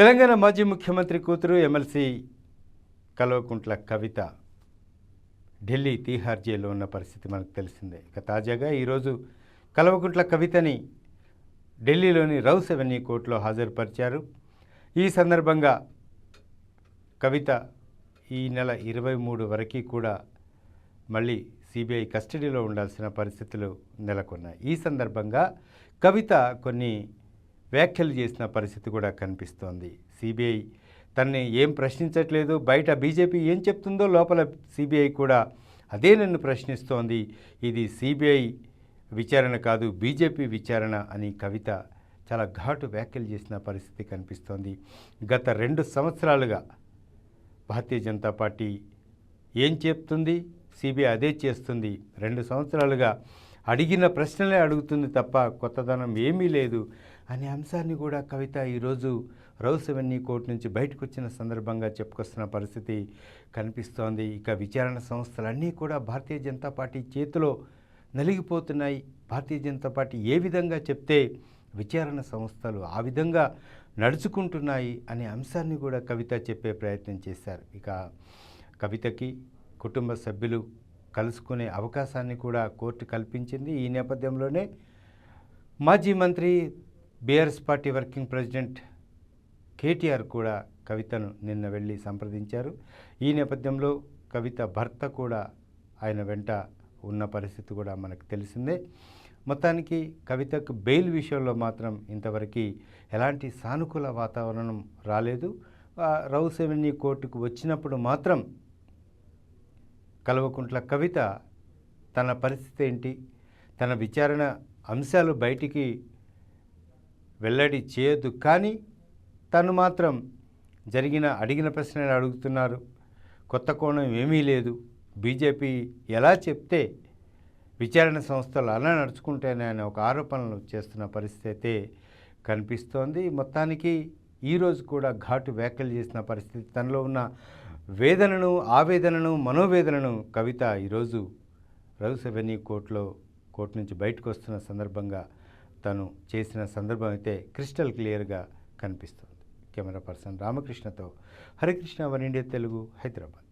తెలంగాణ మాజీ ముఖ్యమంత్రి కూతురు ఎమ్మెల్సీ కల్వకుంట్ల కవిత ఢిల్లీ తీహార్ జైల్లో ఉన్న పరిస్థితి మనకు తెలిసిందే. ఇక తాజాగా ఈరోజు కల్వకుంట్ల కవితని ఢిల్లీలోని రౌస్ అవెన్యూ కోర్టులో హాజరుపరిచారు. ఈ సందర్భంగా కవిత ఈ నెల ఇరవై మూడు వరకు కూడా మళ్ళీ సిబిఐ కస్టడీలో ఉండాల్సిన పరిస్థితులు నెలకొన్నాయి. ఈ సందర్భంగా కవిత కొన్ని వ్యాఖ్యలు చేసిన పరిస్థితి కూడా కనిపిస్తోంది. సిబిఐ తనని ఏం ప్రశ్నించట్లేదు. బయట బీజేపీ ఏం చెప్తుందో లోపల సిబిఐ కూడా అదే నన్ను ప్రశ్నిస్తోంది. ఇది సిబిఐ విచారణ కాదు బీజేపీ విచారణ అని కవిత చాలా ఘాటు వ్యాఖ్యలు చేసిన పరిస్థితి కనిపిస్తోంది. గత రెండు సంవత్సరాలుగా భారతీయ జనతా పార్టీ ఏం చెప్తుంది? సిబిఐ అదే చేస్తుంది. రెండు సంవత్సరాలుగా అడిగిన ప్రశ్నలే అడుగుతుంది తప్ప కొత్తదనం ఏమీ లేదు. అనే అంశాన్ని కూడా కవిత ఈరోజు రౌస్ అవెన్యూ కోర్టు నుంచి బయటకు వచ్చిన సందర్భంగా చెప్పుకొస్తున్న పరిస్థితి కనిపిస్తోంది. ఇక విచారణ సంస్థలన్నీ కూడా భారతీయ జనతా పార్టీ చేతిలో నలిగిపోతున్నాయి. భారతీయ జనతా పార్టీ ఏ విధంగా చెప్తే విచారణ సంస్థలు ఆ విధంగా నడుచుకుంటున్నాయి అనే అంశాన్ని కూడా కవిత చెప్పే ప్రయత్నం చేశారు. ఇక కవితకి కుటుంబ సభ్యులు కలుసుకునే అవకాశాన్ని కూడా కోర్టు కల్పించింది. ఈ నేపథ్యంలోనే మాజీ మంత్రి BRS party working president KTR కూడా కవితను నిన్న వెళ్ళి సంప్రదించారు. ఈ నేపథ్యంలో కవిత భర్త కూడా ఆయన వెంట ఉన్న పరిస్థితి కూడా మనకు తెలిసిందే. మొత్తానికి కవితకు బెయిల్ విషయంలో మాత్రం ఇంతవరకు ఎలాంటి సానుకూల వాతావరణం రాలేదు. రౌస్ ఎవెన్యూ కోర్టుకు వచ్చినప్పుడు మాత్రం కల్వకుంట్ల కవిత తన పరిస్థితి ఏంటి? తన విచారణ అంశాలు బయటికి వెల్లడి చేయదు కానీ తను మాత్రం జరిగిన అడిగిన ప్రశ్నలు అడుగుతున్నారు. కొత్త కోణం ఏమీ లేదు. బీజేపీ ఎలా చెప్తే విచారణ సంస్థలు అలా నడుచుకుంటేనే అనే ఒక ఆరోపణలు చేస్తున్న పరిస్థితి కనిపిస్తోంది. మొత్తానికి ఈరోజు కూడా ఘాటు వ్యాఖ్యలు చేసిన పరిస్థితి తనలో ఉన్న వేదనను ఆవేదనను మనోవేదనను కవిత ఈరోజు రఘు అవెన్యూ కోర్టులో కోర్టు నుంచి బయటకు వస్తున్న సందర్భంగా తను చేసిన సందర్భం అయితే క్రిస్టల్ క్లియర్గా కనిపిస్తుంది. కెమెరా పర్సన్ రామకృష్ణతో హరికృష్ణ వన్ ఇండియా తెలుగు హైదరాబాద్.